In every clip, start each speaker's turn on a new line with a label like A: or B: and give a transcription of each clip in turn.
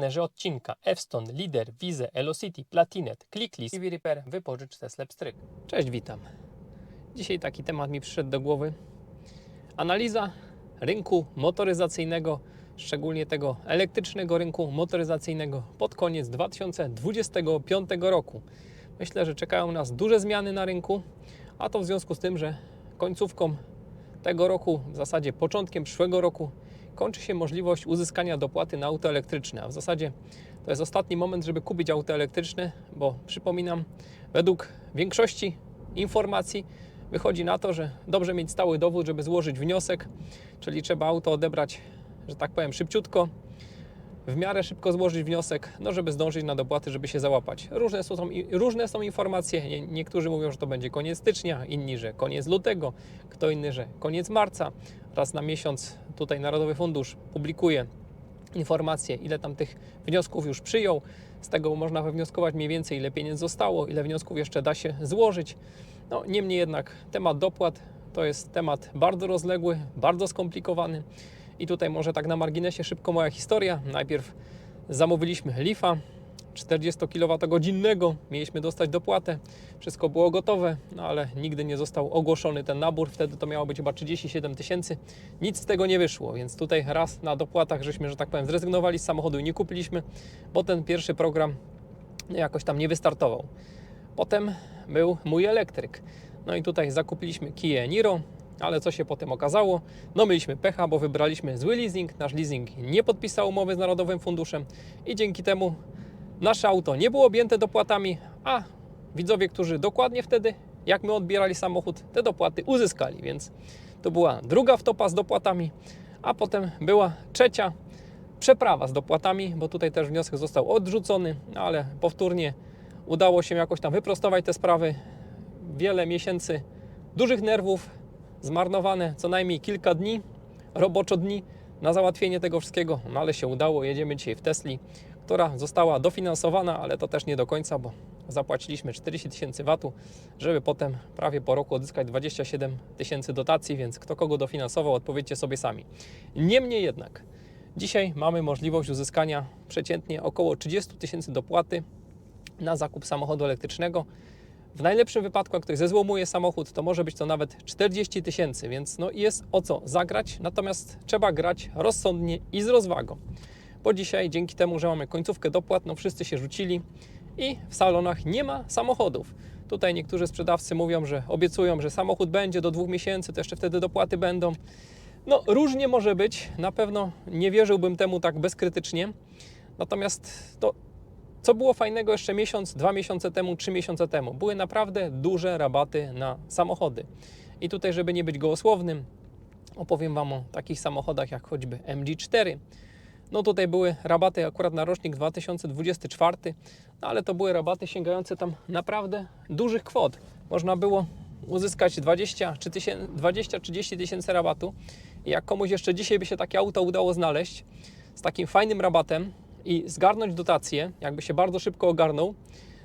A: Partnerzy odcinka F-Stone, Lider, Wize, Elocity, Platinet, ClickList i Repair wypożycz Tesla Pstryk. Cześć, witam. Dzisiaj taki temat mi przyszedł do głowy. Analiza rynku motoryzacyjnego, szczególnie tego elektrycznego rynku motoryzacyjnego pod koniec 2025 roku. Myślę, że czekają nas duże zmiany na rynku, a to w związku z tym, że końcówką tego roku, w zasadzie początkiem przyszłego roku, kończy się możliwość uzyskania dopłaty na auto elektryczne. A w zasadzie to jest ostatni moment, żeby kupić auto elektryczne, bo przypominam, według większości informacji wychodzi na to, że dobrze mieć stały dowód, żeby złożyć wniosek, czyli trzeba auto odebrać, że tak powiem, szybciutko, w miarę szybko złożyć wniosek, no żeby zdążyć na dopłaty, żeby się załapać. Różne są, różne są informacje. Nie, niektórzy mówią, że to będzie koniec stycznia, inni, że koniec lutego, kto inny, że koniec marca. Raz na miesiąc tutaj Narodowy Fundusz publikuje informacje, ile tam tych wniosków już przyjął. Z tego można wywnioskować mniej więcej, ile pieniędzy zostało, ile wniosków jeszcze da się złożyć. No, niemniej jednak temat dopłat to jest temat bardzo rozległy, bardzo skomplikowany. I tutaj może tak na marginesie szybko moja historia. Najpierw zamówiliśmy Leafa 40 kWh, mieliśmy dostać dopłatę, wszystko było gotowe, no ale nigdy nie został ogłoszony ten nabór, wtedy to miało być chyba 37 tysięcy, nic z tego nie wyszło, więc tutaj raz na dopłatach żeśmy, że tak powiem, zrezygnowali z samochodu i nie kupiliśmy, bo ten pierwszy program jakoś tam nie wystartował. Potem był mój elektryk, no i tutaj zakupiliśmy Kia Niro, ale co się potem okazało? No mieliśmy pecha, bo wybraliśmy zły leasing, nasz leasing nie podpisał umowy z Narodowym Funduszem i dzięki temu nasze auto nie było objęte dopłatami, a widzowie, którzy dokładnie wtedy, jak my odbierali samochód, te dopłaty uzyskali, więc to była druga wtopa z dopłatami, a potem była trzecia przeprawa z dopłatami, bo tutaj też wniosek został odrzucony, ale powtórnie udało się jakoś tam wyprostować te sprawy. Wiele miesięcy dużych nerwów, zmarnowane co najmniej kilka dni, roboczo dni na załatwienie tego wszystkiego, no ale się udało. Jedziemy dzisiaj w Tesli, która została dofinansowana, ale to też nie do końca, bo zapłaciliśmy 40 tysięcy watu, żeby potem prawie po roku odzyskać 27 tysięcy dotacji, więc kto kogo dofinansował, odpowiedzcie sobie sami. Niemniej jednak, dzisiaj mamy możliwość uzyskania przeciętnie około 30 tysięcy dopłaty na zakup samochodu elektrycznego. W najlepszym wypadku, jak ktoś zezłomuje samochód, to może być to nawet 40 tysięcy, więc no jest o co zagrać, natomiast trzeba grać rozsądnie i z rozwagą. Bo dzisiaj, dzięki temu, że mamy końcówkę dopłat, no wszyscy się rzucili i w salonach nie ma samochodów. Tutaj niektórzy sprzedawcy mówią, że obiecują, że samochód będzie do dwóch miesięcy, to jeszcze wtedy dopłaty będą. No różnie może być, na pewno nie wierzyłbym temu tak bezkrytycznie. Natomiast to co było fajnego jeszcze miesiąc, dwa miesiące temu, trzy miesiące temu? Były naprawdę duże rabaty na samochody. I tutaj, żeby nie być gołosłownym, opowiem Wam o takich samochodach jak choćby MG4. No tutaj były rabaty akurat na rocznik 2024, no ale to były rabaty sięgające tam naprawdę dużych kwot. Można było uzyskać 20 czy 20-30 tysięcy rabatu. I jak komuś jeszcze dzisiaj by się takie auto udało znaleźć z takim fajnym rabatem, i zgarnąć dotację, jakby się bardzo szybko ogarnął,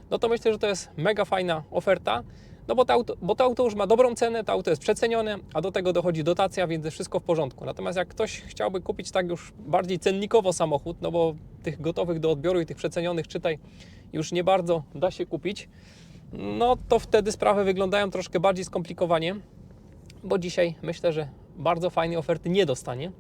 A: no to myślę, że to jest mega fajna oferta, no bo to, auto, bo to auto już ma dobrą cenę, to auto jest przecenione, a do tego dochodzi dotacja, więc wszystko w porządku. Natomiast jak ktoś chciałby kupić tak już bardziej cennikowo samochód, no bo tych gotowych do odbioru i tych przecenionych, czytaj, już nie bardzo da się kupić, no to wtedy sprawy wyglądają troszkę bardziej skomplikowanie, bo dzisiaj myślę, że bardzo fajnej oferty nie dostanie.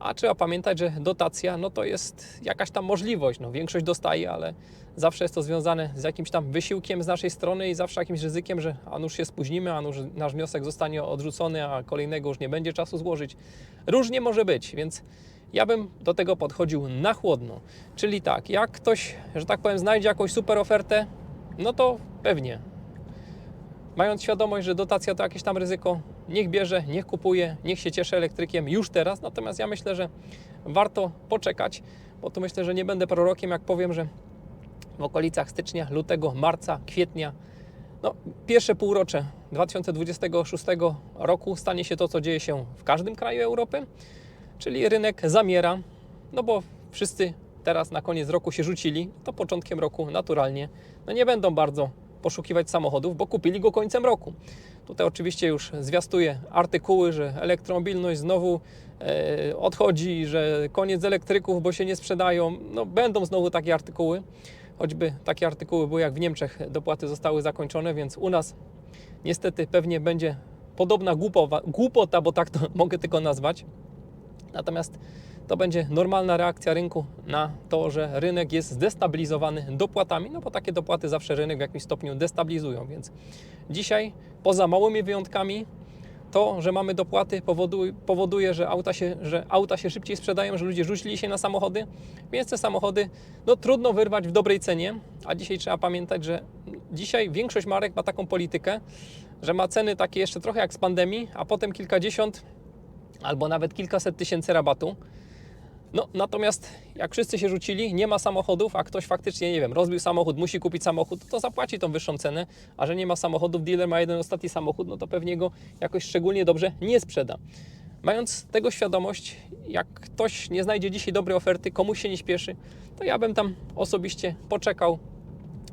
A: A trzeba pamiętać, że dotacja no to jest jakaś tam możliwość. No, większość dostaje, ale zawsze jest to związane z jakimś tam wysiłkiem z naszej strony i zawsze jakimś ryzykiem, że a nuż się spóźnimy, a nuż nasz wniosek zostanie odrzucony, a kolejnego już nie będzie czasu złożyć. Różnie może być, więc ja bym do tego podchodził na chłodno. Czyli tak, jak ktoś, że tak powiem, znajdzie jakąś super ofertę, no to pewnie. Mając świadomość, że dotacja to jakieś tam ryzyko, niech bierze, niech kupuje, niech się cieszy elektrykiem już teraz. Natomiast ja myślę, że warto poczekać, bo tu myślę, że nie będę prorokiem, jak powiem, że w okolicach stycznia, lutego, marca, kwietnia, no, pierwsze półrocze 2026 roku stanie się to, co dzieje się w każdym kraju Europy, czyli rynek zamiera, no bo wszyscy teraz na koniec roku się rzucili, to początkiem roku naturalnie no nie będą bardzo poszukiwać samochodów, bo kupili go końcem roku. Tutaj oczywiście już zwiastuję artykuły, że elektromobilność znowu e, odchodzi, że koniec elektryków, bo się nie sprzedają. No, będą znowu takie artykuły, choćby takie artykuły były jak w Niemczech, dopłaty zostały zakończone, więc u nas niestety pewnie będzie podobna głupowa, głupota, bo tak to mogę tylko nazwać. Natomiast to będzie normalna reakcja rynku na to, że rynek jest zdestabilizowany dopłatami, no bo takie dopłaty zawsze rynek w jakimś stopniu destabilizują, więc dzisiaj poza małymi wyjątkami to, że mamy dopłaty powoduje, że, auta się, że auta się szybciej sprzedają, że ludzie rzucili się na samochody, więc te samochody no, trudno wyrwać w dobrej cenie, a dzisiaj trzeba pamiętać, że dzisiaj większość marek ma taką politykę, że ma ceny takie jeszcze trochę jak z pandemii, a potem kilkadziesiąt albo nawet kilkaset tysięcy rabatu. No, natomiast jak wszyscy się rzucili, nie ma samochodów, a ktoś faktycznie, nie wiem, rozbił samochód, musi kupić samochód, to zapłaci tą wyższą cenę, a że nie ma samochodów, dealer ma jeden ostatni samochód, no to pewnie go jakoś szczególnie dobrze nie sprzeda. Mając tego świadomość, jak ktoś nie znajdzie dzisiaj dobrej oferty, komuś się nie śpieszy, to ja bym tam osobiście poczekał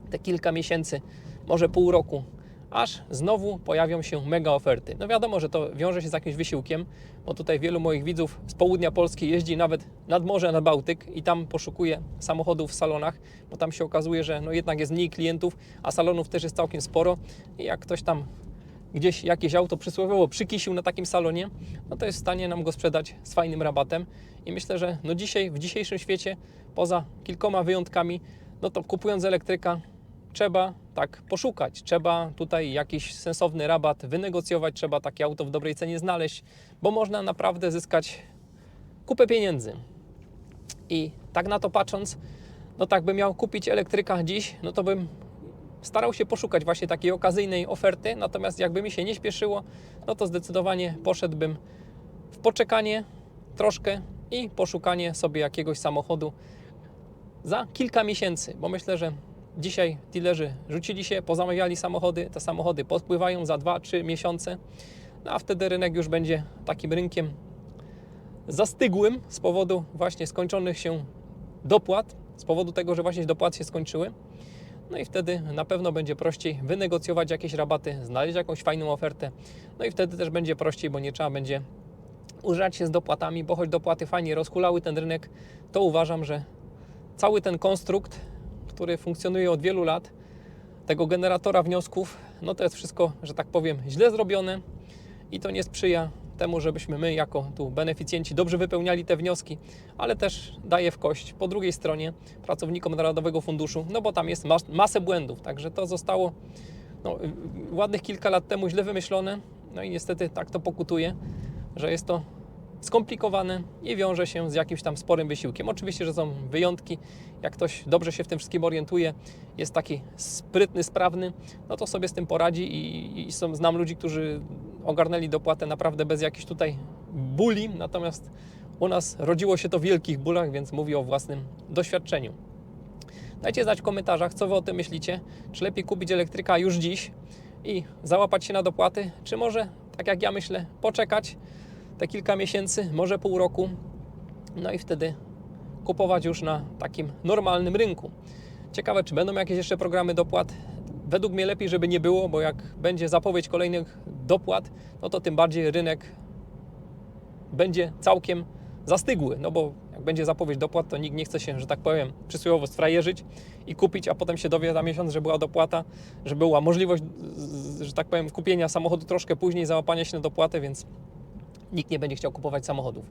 A: te kilka miesięcy, może pół roku, aż znowu pojawią się mega oferty. No wiadomo, że to wiąże się z jakimś wysiłkiem, bo tutaj wielu moich widzów z południa Polski jeździ nawet nad morze, nad Bałtyk i tam poszukuje samochodów w salonach, bo tam się okazuje, że no jednak jest mniej klientów, a salonów też jest całkiem sporo i jak ktoś tam gdzieś jakieś auto przysłowiowo przykisił na takim salonie, no to jest w stanie nam go sprzedać z fajnym rabatem i myślę, że no dzisiaj, w dzisiejszym świecie, poza kilkoma wyjątkami, no to kupując elektryka, trzeba tak poszukać, trzeba tutaj jakiś sensowny rabat wynegocjować, trzeba takie auto w dobrej cenie znaleźć, bo można naprawdę zyskać kupę pieniędzy. I tak na to patrząc, no tak bym miał kupić elektryka dziś, no to bym starał się poszukać właśnie takiej okazyjnej oferty, natomiast jakby mi się nie śpieszyło, no to zdecydowanie poszedłbym w poczekanie troszkę i poszukanie sobie jakiegoś samochodu za kilka miesięcy, bo myślę, że dzisiaj dealerzy rzucili się, pozamawiali samochody, te samochody podpływają za 2-3 miesiące, no a wtedy rynek już będzie takim rynkiem zastygłym z powodu właśnie skończonych się dopłat, z powodu tego, że właśnie dopłaty się skończyły. No i wtedy na pewno będzie prościej wynegocjować jakieś rabaty, znaleźć jakąś fajną ofertę. No i wtedy też będzie prościej, bo nie trzeba będzie użać się z dopłatami, bo choć dopłaty fajnie rozhulały ten rynek, to uważam, że cały ten konstrukt, który funkcjonuje od wielu lat, tego generatora wniosków, no to jest wszystko, że tak powiem, źle zrobione i to nie sprzyja temu, żebyśmy my jako tu beneficjenci dobrze wypełniali te wnioski, ale też daje w kość po drugiej stronie pracownikom Narodowego Funduszu, no bo tam jest mas masę błędów, także to zostało no, ładnych kilka lat temu źle wymyślone, no i niestety tak to pokutuje, że jest to skomplikowane i wiąże się z jakimś tam sporym wysiłkiem. Oczywiście, że są wyjątki. Jak ktoś dobrze się w tym wszystkim orientuje, jest taki sprytny, sprawny, no to sobie z tym poradzi i, i są, znam ludzi, którzy ogarnęli dopłatę naprawdę bez jakichś tutaj bóli, natomiast u nas rodziło się to w wielkich bólach, więc mówię o własnym doświadczeniu. Dajcie znać w komentarzach, co Wy o tym myślicie. Czy lepiej kupić elektryka już dziś i załapać się na dopłaty, czy może, tak jak ja myślę, poczekać te kilka miesięcy, może pół roku, no i wtedy kupować już na takim normalnym rynku. Ciekawe, czy będą jakieś jeszcze programy dopłat. Według mnie lepiej, żeby nie było, bo jak będzie zapowiedź kolejnych dopłat, no to tym bardziej rynek będzie całkiem zastygły, no bo jak będzie zapowiedź dopłat, to nikt nie chce się, że tak powiem, przysłowiowo sfrajerzyć i kupić, a potem się dowie za miesiąc, że była dopłata, że była możliwość, że tak powiem, kupienia samochodu troszkę później, załapania się na dopłatę, więc nikt nie będzie chciał kupować samochodów.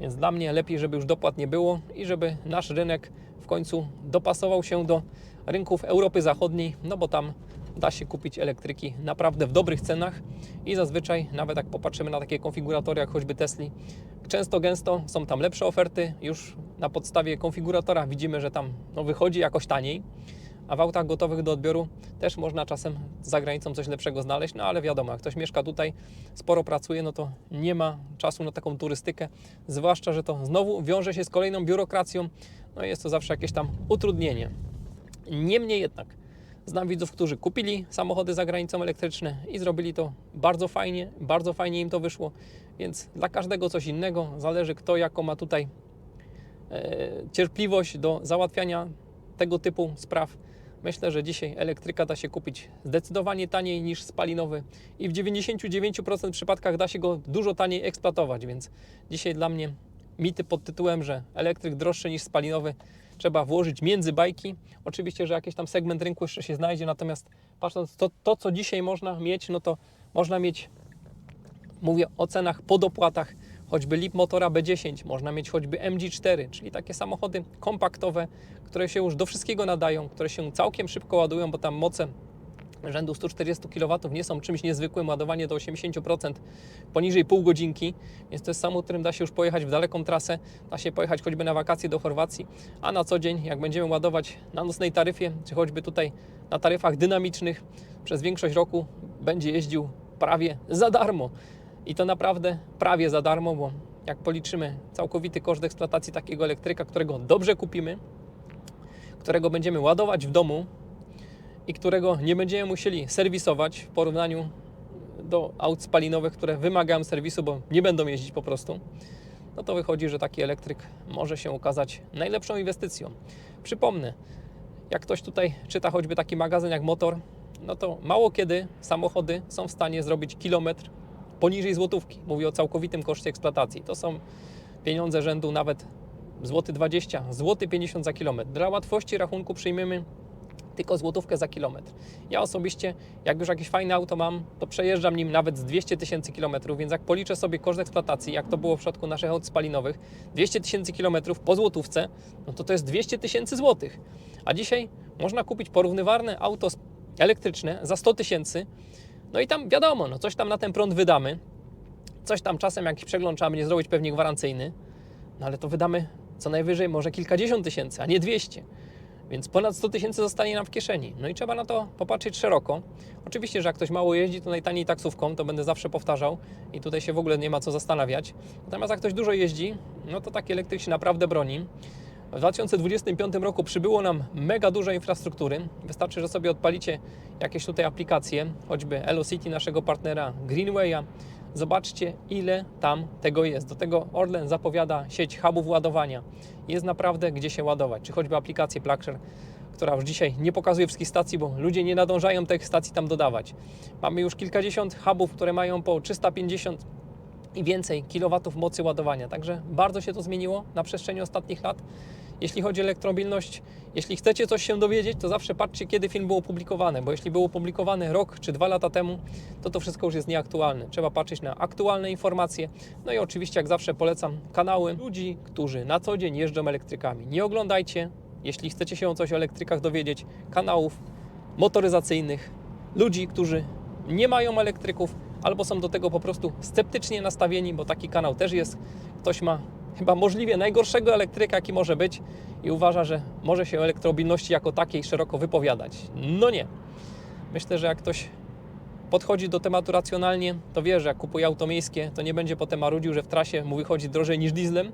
A: Więc dla mnie lepiej, żeby już dopłat nie było i żeby nasz rynek w końcu dopasował się do rynków Europy Zachodniej, no bo tam da się kupić elektryki naprawdę w dobrych cenach i zazwyczaj, nawet jak popatrzymy na takie konfiguratory jak choćby Tesla, często gęsto są tam lepsze oferty. Już na podstawie konfiguratora widzimy, że tam no, wychodzi jakoś taniej, a w autach gotowych do odbioru też można czasem za granicą coś lepszego znaleźć, no ale wiadomo, jak ktoś mieszka tutaj, sporo pracuje, no to nie ma czasu na taką turystykę, zwłaszcza, że to znowu wiąże się z kolejną biurokracją, no i jest to zawsze jakieś tam utrudnienie. Niemniej jednak, znam widzów, którzy kupili samochody za granicą elektryczne i zrobili to bardzo fajnie, bardzo fajnie im to wyszło, więc dla każdego coś innego, zależy kto jaką ma tutaj e, cierpliwość do załatwiania tego typu spraw. Myślę, że dzisiaj elektryka da się kupić zdecydowanie taniej niż spalinowy i w 99% przypadkach da się go dużo taniej eksploatować, więc dzisiaj dla mnie mity pod tytułem, że elektryk droższy niż spalinowy trzeba włożyć między bajki. Oczywiście, że jakiś tam segment rynku jeszcze się znajdzie, natomiast patrząc to, to co dzisiaj można mieć, no to można mieć, mówię o cenach po dopłatach, choćby Leap Motora B10, można mieć choćby MG4, czyli takie samochody kompaktowe, które się już do wszystkiego nadają, które się całkiem szybko ładują, bo tam moce rzędu 140 kW nie są czymś niezwykłym, ładowanie do 80% poniżej pół godzinki, więc to jest samochód, którym da się już pojechać w daleką trasę, da się pojechać choćby na wakacje do Chorwacji, a na co dzień, jak będziemy ładować na nocnej taryfie, czy choćby tutaj na taryfach dynamicznych, przez większość roku będzie jeździł prawie za darmo. I to naprawdę prawie za darmo, bo jak policzymy całkowity koszt eksploatacji takiego elektryka, którego dobrze kupimy, którego będziemy ładować w domu i którego nie będziemy musieli serwisować w porównaniu do aut spalinowych, które wymagają serwisu, bo nie będą jeździć po prostu, no to wychodzi, że taki elektryk może się okazać najlepszą inwestycją. Przypomnę, jak ktoś tutaj czyta choćby taki magazyn jak Motor, no to mało kiedy samochody są w stanie zrobić kilometr poniżej złotówki. Mówię o całkowitym koszcie eksploatacji. To są pieniądze rzędu nawet złoty 20, złoty 50 za kilometr. Dla łatwości rachunku przyjmiemy tylko złotówkę za kilometr. Ja osobiście, jak już jakieś fajne auto mam, to przejeżdżam nim nawet z 200 tysięcy kilometrów, więc jak policzę sobie koszt eksploatacji, jak to było w przypadku naszych aut spalinowych, 200 tysięcy kilometrów po złotówce, no to to jest 200 tysięcy złotych. A dzisiaj można kupić porównywalne auto elektryczne za 100 tysięcy, no i tam wiadomo, no coś tam na ten prąd wydamy, coś tam czasem jakiś przegląd trzeba będzie zrobić pewnie gwarancyjny, no ale to wydamy co najwyżej może kilkadziesiąt tysięcy, a nie 200. Więc ponad 100 tysięcy zostanie nam w kieszeni. No i trzeba na to popatrzeć szeroko. Oczywiście, że jak ktoś mało jeździ, to najtaniej taksówką, to będę zawsze powtarzał i tutaj się w ogóle nie ma co zastanawiać. Natomiast jak ktoś dużo jeździ, no to taki elektryk się naprawdę broni. W 2025 roku przybyło nam mega dużo infrastruktury. Wystarczy, że sobie odpalicie jakieś tutaj aplikacje, choćby Elocity naszego partnera Greenwaya. Zobaczcie, ile tam tego jest. Do tego Orlen zapowiada sieć hubów ładowania. Jest naprawdę gdzie się ładować, czy choćby aplikację Plugshare, która już dzisiaj nie pokazuje wszystkich stacji, bo ludzie nie nadążają tych stacji tam dodawać. Mamy już kilkadziesiąt hubów, które mają po 350 i więcej kilowatów mocy ładowania. Także bardzo się to zmieniło na przestrzeni ostatnich lat. Jeśli chodzi o elektromobilność, jeśli chcecie coś się dowiedzieć, to zawsze patrzcie, kiedy film był opublikowany, bo jeśli był opublikowany rok czy dwa lata temu, to to wszystko już jest nieaktualne. Trzeba patrzeć na aktualne informacje. No i oczywiście, jak zawsze, polecam kanały ludzi, którzy na co dzień jeżdżą elektrykami. Nie oglądajcie, jeśli chcecie się o coś o elektrykach dowiedzieć, kanałów motoryzacyjnych, ludzi, którzy nie mają elektryków albo są do tego po prostu sceptycznie nastawieni, bo taki kanał też jest. Ktoś ma chyba możliwie najgorszego elektryka, jaki może być i uważa, że może się o elektromobilności jako takiej szeroko wypowiadać. No nie. Myślę, że jak ktoś podchodzi do tematu racjonalnie, to wie, że jak kupuje auto miejskie, to nie będzie potem marudził, że w trasie mu wychodzi drożej niż dieslem,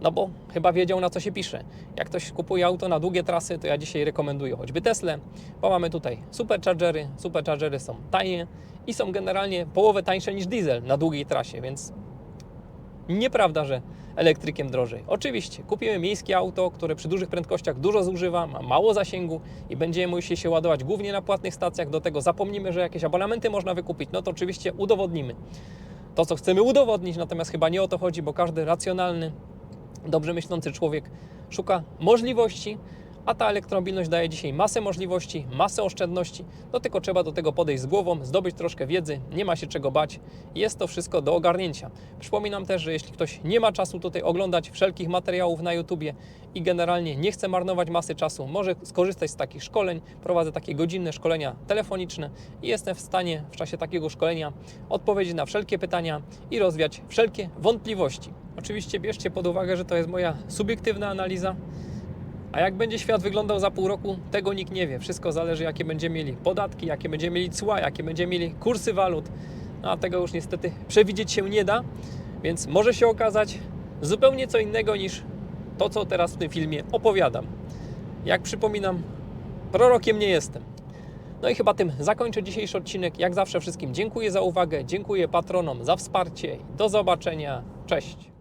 A: no bo chyba wiedział na co się pisze. Jak ktoś kupuje auto na długie trasy, to ja dzisiaj rekomenduję choćby Tesla, bo mamy tutaj superchargery. Superchargery są tanie i są generalnie połowę tańsze niż diesel na długiej trasie, więc nieprawda, że elektrykiem drożej. Oczywiście kupimy miejskie auto, które przy dużych prędkościach dużo zużywa, ma mało zasięgu i będziemy musieli się ładować głównie na płatnych stacjach. Do tego zapomnimy, że jakieś abonamenty można wykupić, no to oczywiście udowodnimy to, co chcemy udowodnić, natomiast chyba nie o to chodzi, bo każdy racjonalny, dobrze myślący człowiek szuka możliwości, a ta elektromobilność daje dzisiaj masę możliwości, masę oszczędności, no tylko trzeba do tego podejść z głową, zdobyć troszkę wiedzy, nie ma się czego bać, jest to wszystko do ogarnięcia. Przypominam też, że jeśli ktoś nie ma czasu tutaj oglądać wszelkich materiałów na YouTubie i generalnie nie chce marnować masy czasu, może skorzystać z takich szkoleń, prowadzę takie godzinne szkolenia telefoniczne i jestem w stanie w czasie takiego szkolenia odpowiedzieć na wszelkie pytania i rozwiać wszelkie wątpliwości. Oczywiście bierzcie pod uwagę, że to jest moja subiektywna analiza, a jak będzie świat wyglądał za pół roku, tego nikt nie wie. Wszystko zależy, jakie będziemy mieli podatki, jakie będziemy mieli cła, jakie będziemy mieli kursy walut. No a tego już niestety przewidzieć się nie da, więc może się okazać zupełnie co innego niż to, co teraz w tym filmie opowiadam. Jak przypominam, prorokiem nie jestem. No i chyba tym zakończę dzisiejszy odcinek. Jak zawsze wszystkim dziękuję za uwagę, dziękuję patronom za wsparcie. Do zobaczenia. Cześć.